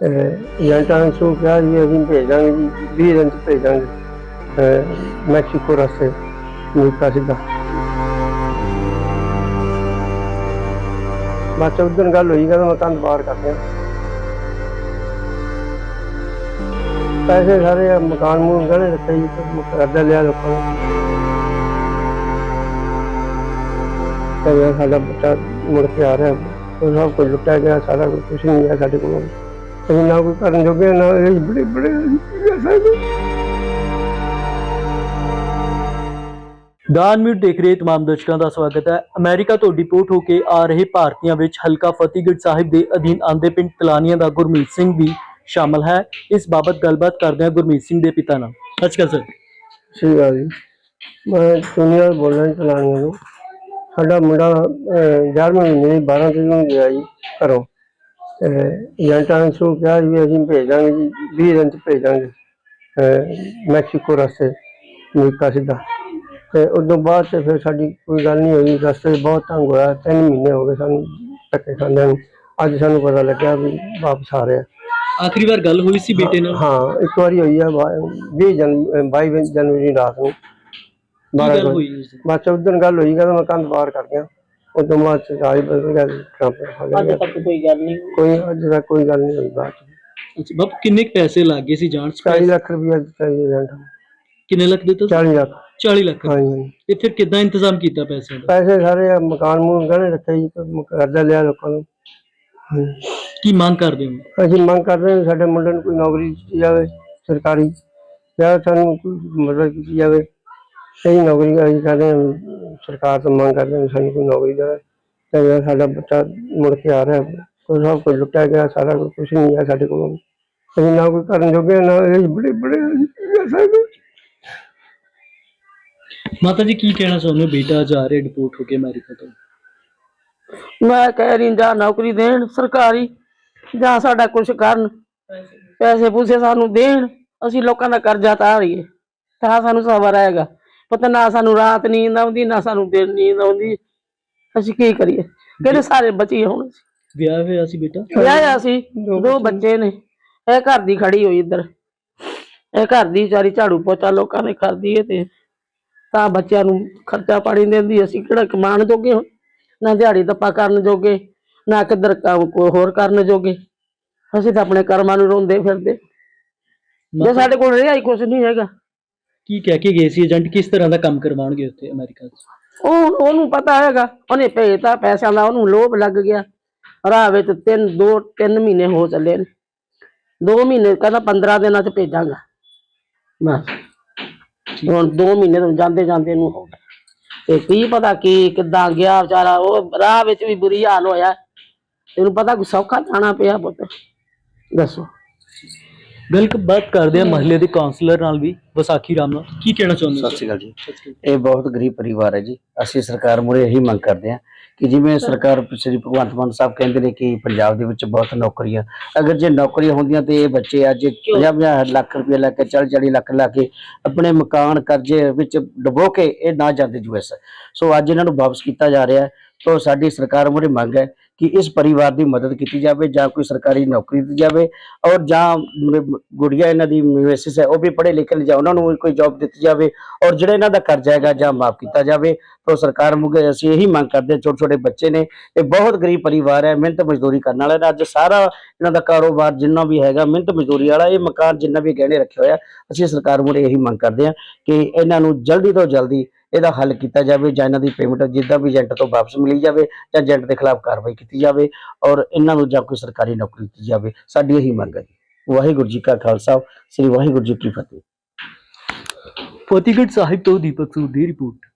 ਤੇ ਏਜੰਟਾਂ ਨੇ ਸੋ ਕਿਹਾ ਜੀ ਅਸੀਂ ਭੇਜ ਦਾਂਗੇ ਜੀ 20 ਦਿਨ ਚ ਭੇਜ ਦਾਂਗੇ ਅਹ ਮੈਕਸੀਕੋ ਰਸਤੇ ਅਮਰੀਕਾ ਸਿੱਧਾ ਬਸ ਉਦੋਂ ਗੱਲ ਹੋਈ ਕਹਿੰਦਾ ਮੈਂ ਕੰਧ ਬਾਹਰ ਕਰ ਦਿਆਂ ਪੈਸੇ ਸਾਰੇ ਆ, ਮਕਾਨ ਮੂਨ ਗਹਿਣੇ ਰੱਖੇ ਜੀ ਤੇ ਕਰਜ਼ਾ ਲਿਆ ਲੋਕਾਂ ਨੇ ਤੇ ਮੈਂ ਸਾਡਾ ਬੱਚਾ ਮੁੜ ਕੇ ਆ ਰਿਹਾ ਉਹ ਸਭ ਕੁਝ ਲੁੱਟਿਆ ਗਿਆ ਸਾਰਾ ਕੁਝ ਕੁਛ ਨਹੀਂ ਹੈ ਸਾਡੇ ਕੋਲ ਅਸੀਂ ਨਾ ਕੋਈ ਕਰਨ ਜੋਗੇ ਨਾ ਇਹ ਬੜੇ ਬੜੇ ਦਾਨ ਮਿਊਟ ਦੇਖ ਰਹੇ ਤਮਾਮ ਦਰਸ਼ਕਾਂ ਦਾ ਸਵਾਗਤ ਹੈ। ਅਮਰੀਕਾ ਤੋਂ ਡਿਪੋਰਟ ਹੋ ਕੇ ਆ ਰਹੇ ਭਾਰਤੀਆਂ ਵਿੱਚ ਹਲਕਾ ਫਤਿਹਗੜ੍ਹ ਸਾਹਿਬ ਦੇ ਅਧੀਨ ਆਂਦੇ ਪਿੰਡ ਤਲਾਨੀਆਂ ਦਾ ਗੁਰਮੀਤ ਸਿੰਘ ਵੀ ਸ਼ਾਮਲ ਹੈ। ਇਸ ਬਾਬਤ ਗੱਲਬਾਤ ਕਰਦੇ ਹਾਂ ਗੁਰਮੀਤ ਸਿੰਘ ਦੇ ਪਿਤਾ ਨਾਲ। ਅੱਛਾ ਸਰ ਸਹੀ ਗੱਲ ਜੀ। ਮੈਂ ਦੁਨੀਆ ਬੋਲ ਰਿਹਾ ਚਲਾਣੀਆਂ ਨੂੰ। ਸਾਡਾ ਮੁੰਡਾ 11ਵੇਂ ਮਹੀਨੇ ਦੀ 12 ਤਰੀਕ ਨੂੰ ਗਿਆ ਜੀ ਘਰੋਂ। ਤੇ ਏਜੰਟਾਂ ਨੇ ਸੋ ਕਿਹਾ ਜੀ ਅਸੀਂ ਭੇਜ ਦਾਂਗੇ ਜੀ 20 ਦਿਨ ਚ ਭੇਜ ਦਾਂਗੇ ਅਹ ਮੈਕਸੀਕੋ ਰਸਤੇ ਅਮਰੀਕਾ ਸਿੱਧਾ ਤੇ ਉਦੋਂ ਬਾਅਦ ਤੇ ਫਿਰ ਸਾਡੀ ਕੋਈ ਗੱਲ ਨਹੀਂ ਹੋਈ ਰਸਤੇ 'ਚ ਬਹੁਤ ਤੰਗ ਹੋਇਆ ਤਿੰਨ ਮਹੀਨੇ ਹੋ ਗਏ ਸਾਨੂੰ ਧੱਕੇ ਖਾਂਦਿਆਂ ਨੂੰ ਅੱਜ ਸਾਨੂੰ ਪਤਾ ਲੱਗਿਆ ਵੀ ਵਾਪਸ ਆ ਰਿਹਾ ਆਖਰੀ ਵਾਰ ਗੱਲ ਹੋਈ ਸੀ ਬੇਟੇ ਨਾਲ ਹਾਂ ਇੱਕ ਵਾਰੀ ਹੋਈ ਆ 20 ਜਨ 22 ਜਨਵਰੀ ਰਾਤ ਨੂੰ ਕੀ ਬਾਰਾਂ ਗੱਲ ਵਜੇ। ਹੋਈ ਉਸ ਦਿਨ? ਬਸ ਉਦੋਂ ਗੱਲ ਹੋਈ ਕਹਿੰਦਾ ਮੈਂ ਕੰਧ ਬਾਹਰ ਕਰ ਗਿਆ ਉਦੋਂ ਬਾਅਦ ਚ ਰਾਜ ਬਦਲ ਗਿਆ ਟਰੰਪ ਆ ਅੱਜ ਗਿਆ। ਤੱਕ ਕੋਈ ਗੱਲ ਨਹੀਂ ਕੋਈ ਅੱਜ ਤੱਕ ਕੋਈ ਗੱਲ ਨਹੀਂ ਹੋਈ ਬਾਅਦ ਚ। ਅੱਛਾ ਬਾਪ ਕਿੰਨੇ ਕੁ ਪੈਸੇ ਲੱਗੇ ਸੀ ਜਾਣ 'ਚ? 40 ਲੱਖ ਰੁਪਇਆ ਦਿੱਤਾ ਜੀ ਨੂੰ। ਕਿੰਨੇ ਲੱਖ ਦਿੱਤਾ 40 ਲੱਖ। 40 ਲੱਖ। ਹਾਂਜੀ ਹਾਂਜੀ। ਤੇ ਫਿਰ ਕਿੱਦਾਂ ਇੰਤਜ਼ਾਮ ਕੀਤਾ ਪੈਸਿਆਂ ਦਾ? ਪੈਸੇ ਸਾਰੇ ਆ, ਮਕਾਨ ਮੂਨ ਗਹਿਣੇ ਰੱਖੇ ਜੀ ਤੇ ਕਰਜ਼ਾ ਲਿਆ ਲੋਕਾਂ ਨੂੰ। ਹਾਂਜੀ। ਕੀ ਮੰਗ ਕਰਦੇ ਹੋ? ਅਸੀਂ ਮੰਗ ਕਰਦੇ ਹਾਂ ਵੀ ਸਾਡੇ ਮੁੰਡੇ ਨੂੰ ਕੋਈ ਨੌਕਰੀ ਦਿੱਤੀ ਜਾਵੇ ਸਰਕਾਰੀ। ਜਾਂ ਸਾਨੂੰ ਕੋਈ ਮਦਦ ਕੀਤੀ ਜਾਵੇ। ਸਹੀ ਨੌਕਰੀ ਅਸੀਂ ਕਰਦੇ ਹਾਂ ਸਰਕਾਰ ਤੋਂ ਮੰਗ ਕਰਦੇ ਹਾਂ ਵੀ ਸਾਨੂੰ ਕੋਈ ਨੌਕਰੀ ਦੇਵੇ। ਤੇ ਜਿਹੜਾ ਸਾਡਾ ਬੱਚਾ ਮੁੜ ਕੇ ਆ ਰਿਹਾ ਕੋਈ ਸਭ ਕੁਝ ਲੁੱਟਿਆ ਗਿਆ ਸਾਰਾ ਕੁਝ ਨਹੀਂ ਹੈ ਸਾਡੇ ਕੋਲ। ਅਸੀਂ ਨਾ ਕੋਈ ਕਰਨ ਜੋਗੇ ਨਾ ਇਹ ਬੜੇ ਬੜੇ ਸਾਡੇ ਮਾਤਾ ਜੀ ਕੀ ਕਹਿਣਾ ਚਾਹੁੰਦੇ ਹੋ? ਬੇਟਾ ਜਾ ਰਿਹਾ ਡਿਪੋਰਟ ਹੋ ਕੇ ਅਮਰੀਕਾ ਤੋਂ। ਮੈਂ ਕਹਿ ਰਹੀ ਜਾਂ ਨੌਕਰੀ ਦੇਣ ਸਰਕਾਰੀ ਜਾਂ ਸਾਡਾ ਕੁਝ ਕਰਨ। ਪੈਸੇ ਪੂਸੇ ਸਾਨੂੰ ਦੇਣ ਅਸੀਂ ਲੋਕਾਂ ਦਾ ਕਰਜ਼ਾ ਤਾਰੀਏ ਤਾਂ ਸਾਨੂੰ ਸਬਰ ਆਏਗਾ। ਪਤਾ ਨਾ ਸਾਨੂੰ ਰਾਤ ਨੀਂਦ ਆਉਂਦੀ ਨਾ ਸਾਨੂੰ ਦਿਨ ਨੀਂਦ ਆਉਂਦੀ। ਅਸੀਂ ਕੀ ਕਰੀਏ? ਕਿਹੜੇ ਸਾਰੇ ਬਚੀ ਹੁਣ ਵਿਆਹ ਹੋਇਆ ਸੀ ਬੇਟਾ? ਵਿਆਹਿਆ ਸੀ। ਦੋ ਬੱਚੇ ਨੇ। ਇਹ ਘਰ ਦੀ ਖੜੀ ਹੋਈ ਇੱਧਰ। ਇਹ ਘਰ ਦੀ ਵਿਚਾਰੀ ਝਾੜੂ ਪੋਚਾ ਲੋਕਾਂ ਦੇ ਕਰਦੀ ਏ ਤੇ ਤਾਂ ਬੱਚਿਆਂ ਨੂੰ ਖਰਚਾ ਪਾਣੀ ਦਿੰਦੀ। ਅਸੀਂ ਕਿਹੜਾ ਕਮਾਣ ਜੋਗੇ ਹੁਣ? ਨਾ ਦਿਹਾੜੀ ਦੱਪਾ ਕਰਨ ਜੋਗੇ ਨਾ ਕਿੱਧਰ ਕੰਮ ਕੋਈ ਹੋਰ ਕਰਨ ਜੋਗੇ। ਅਸੀਂ ਤਾਂ ਆਪਣੇ ਕਰਮਾਂ ਨੂੰ ਰੋਂਦੇ ਫਿਰਦੇ। ਜੇ ਸਾਡੇ ਕੋਲ ਰਿਹਾ ਹੀ ਕੁਝ ਨਹੀਂ ਹੈਗਾ। ਕੀ ਕਹਿ ਕੇ ਗਏ ਸੀ? ਏਜੰਟ ਕਿਸ ਤਰ੍ਹਾਂ ਦਾ ਕੰਮ ਕਰਵਾਉਣਗੇ ਉੱਥੇ ਅਮਰੀਕਾ 'ਚ ਉਹ ਉਹਨੂੰ ਪਤਾ ਹੈਗਾ। ਉਹਨੇ ਭੇਜਤਾ ਪੈਸਿਆਂ ਦਾ ਉਹਨੂੰ ਲੋਭ ਲੱਗ ਗਿਆ। ਰਾਹ ਵਿੱਚ ਤਿੰਨ ਦੋ ਤਿੰਨ ਮਹੀਨੇ ਹੋ ਚੱਲੇ ਨੇ। ਦੋ ਮਹੀਨੇ ਕਹਿੰਦਾ 15 ਦਿਨਾਂ ਚ ਭੇਜਾਂਗਾ। ਬਸ। ਹੁਣ ਦੋ ਮਹੀਨੇ ਤੋਂ ਜਾਂਦੇ ਜਾਂਦੇ ਨੂੰ ਹੋ ਗਿਆ। ਤੇ ਕੀ ਪਤਾ ਕੀ ਕਿੱਦਾਂ ਗਿਆ ਵਿਚਾਰਾ। ਉਹ ਰਾਹ ਵਿੱਚ ਵੀ ਬੁਰੀ ਹਾਲ ਹੋਇਆ। ਤੈਨੂੰ ਪਤਾ ਕੋਈ ਸੌਖਾ ਜਾਣਾ ਪਿਆ ਪੁੱਤ। ਦੱਸੋ। ਬਿਲਕੁਲ ਬਾਤ ਕਰਦੇ ਆ ਮਹੱਲੇ ਦੇ ਕਾਉਂਸਲਰ ਨਾਲ ਵੀ ਵਿਸਾਖੀ ਰਾਮ ਨਾਲ। ਕੀ ਕਹਿਣਾ ਚਾਹੁੰਦੇ ਹੋ ਸਤਿ ਸ਼੍ਰੀ ਅਕਾਲ ਜੀ। ਇਹ ਬਹੁਤ ਗਰੀਬ ਪਰਿਵਾਰ ਹੈ ਜੀ। ਅਸੀਂ ਸਰਕਾਰ ਮੁਰੇ ਇਹੀ ਮੰਗ ਕਰਦੇ ਹਾਂ ਕਿ ਜਿਵੇਂ ਸਰਕਾਰ ਸ੍ਰੀ ਭਗਵੰਤ ਮਾਨ ਸਾਹਿਬ ਕਹਿੰਦੇ ਨੇ ਕਿ ਪੰਜਾਬ ਦੇ ਵਿੱਚ ਬਹੁਤ ਨੌਕਰੀਆਂ ਅਗਰ ਜੇ ਨੌਕਰੀਆਂ ਹੁੰਦੀਆਂ ਤੇ ਇਹ ਬੱਚੇ ਅੱਜ 50 ਲੱਖ ਰੁਪਏ ਲੈ ਕੇ 40 40 ਲੱਖ ਲਾ ਕੇ ਆਪਣੇ ਮਕਾਨ ਕਰਜ਼ੇ ਵਿੱਚ ਡੁਬੋ ਕੇ ਇਹ ਨਾ ਜਾਂਦੇ ਯੂਐਸ ਸੋ ਅੱਜ ਇਹਨਾਂ ਨੂੰ ਵਾਪਸ ਕੀਤਾ ਜਾ ਰਿਹਾ ਹੈ। ਤੋਂ ਸਾਡੀ ਸਰਕਾਰ ਮੁਰੇ ਮੰਗ ਹੈ ਕਿ ਇਸ ਪਰਿਵਾਰ ਦੀ ਮਦਦ ਕੀਤੀ ਜਾਵੇ, ਜਾਂ ਕੋਈ ਸਰਕਾਰੀ ਨੌਕਰੀ ਦਿੱਤੀ ਜਾਵੇ, ਔਰ ਜਾਂ ਗੁੜੀਆ ਇਹਨਾਂ ਦੀ ਮਿਸਿਸ ਹੈ, ਉਹ ਵੀ ਪੜ੍ਹੇ ਲਿਖੇ ਜਾਂ ਉਹਨਾਂ ਨੂੰ ਕੋਈ ਜੌਬ ਦਿੱਤੀ ਜਾਵੇ, ਔਰ ਜਿਹੜਾ ਇਹਨਾਂ ਦਾ ਕਰਜ਼ਾ ਹੈਗਾ, ਜਾਂ ਮਾਫ ਕੀਤਾ ਜਾਵੇ, ਤਾਂ ਸਰਕਾਰ ਮੁਗੇ ਅਸੀਂ ਇਹੀ ਮੰਗ ਕਰਦੇ ਹਾਂ ਛੋਟੇ ਛੋਟੇ ਬੱਚੇ ਨੇ, ਇਹ ਬਹੁਤ ਗਰੀਬ ਪਰਿਵਾਰ ਹੈ, ਮਿਹਨਤ ਮਜ਼ਦੂਰੀ ਕਰਨ ਵਾਲਾ ਨੇ ਅੱਜ ਸਾਰਾ ਇਹਨਾਂ ਦਾ ਕਾਰੋਬਾਰ ਜਿੰਨਾ ਵੀ ਹੈਗਾ, ਮਿਹਨਤ ਮਜ਼ਦੂਰੀ ਵਾਲਾ, ਇਹ ਮਕਾਨ ਜਿੰਨਾ ਵੀ ਗਹਿਣੇ ਰੱਖਿਆ ਹੋਇਆ ਅਸੀਂ ਸਰਕਾਰ ਮੁਰੇ ਇਹੀ ਮੰਗ ਕਰਦੇ ਹਾਂ ਕਿ ਇਹਨਾਂ ਨੂੰ ਜਲਦੀ ਤੋਂ ਜਲਦੀ ਇਹਦਾ ਹੱਲ ਕੀਤਾ ਜਾਵੇ ਜਾਂ ਇਹਨਾਂ ਦੀ ਪੇਮੈਂਟ ਜਿੱਦਾਂ ਵੀ ਏਜੰਟ ਤੋਂ ਵਾਪਸ ਮਿਲੀ ਜਾਵੇ ਜਾਂ ਏਜੰਟ ਦੇ ਖਿਲਾਫ ਕਾਰਵਾਈ ਕੀਤੀ ਜਾਵੇ ਔਰ ਇਹਨਾਂ ਨੂੰ ਜਾਂ ਕੋਈ ਸਰਕਾਰੀ ਨੌਕਰੀ ਦਿੱਤੀ ਜਾਵੇ, ਸਾਡੀ ਇਹੀ ਮੰਗ ਹੈ ਜੀ। ਵਾਹਿਗੁਰੂ ਜੀ ਕਾ ਖਾਲਸਾ, ਸ੍ਰੀ ਵਾਹਿਗੁਰੂ ਜੀ ਕੀ ਫਤਿਹ। ਫਤਿਹਗੜ੍ਹ ਸਾਹਿਬ ਤੋਂ ਦੀਪਕ ਸੂਦ ਦੀ ਰਿਪੋਰਟ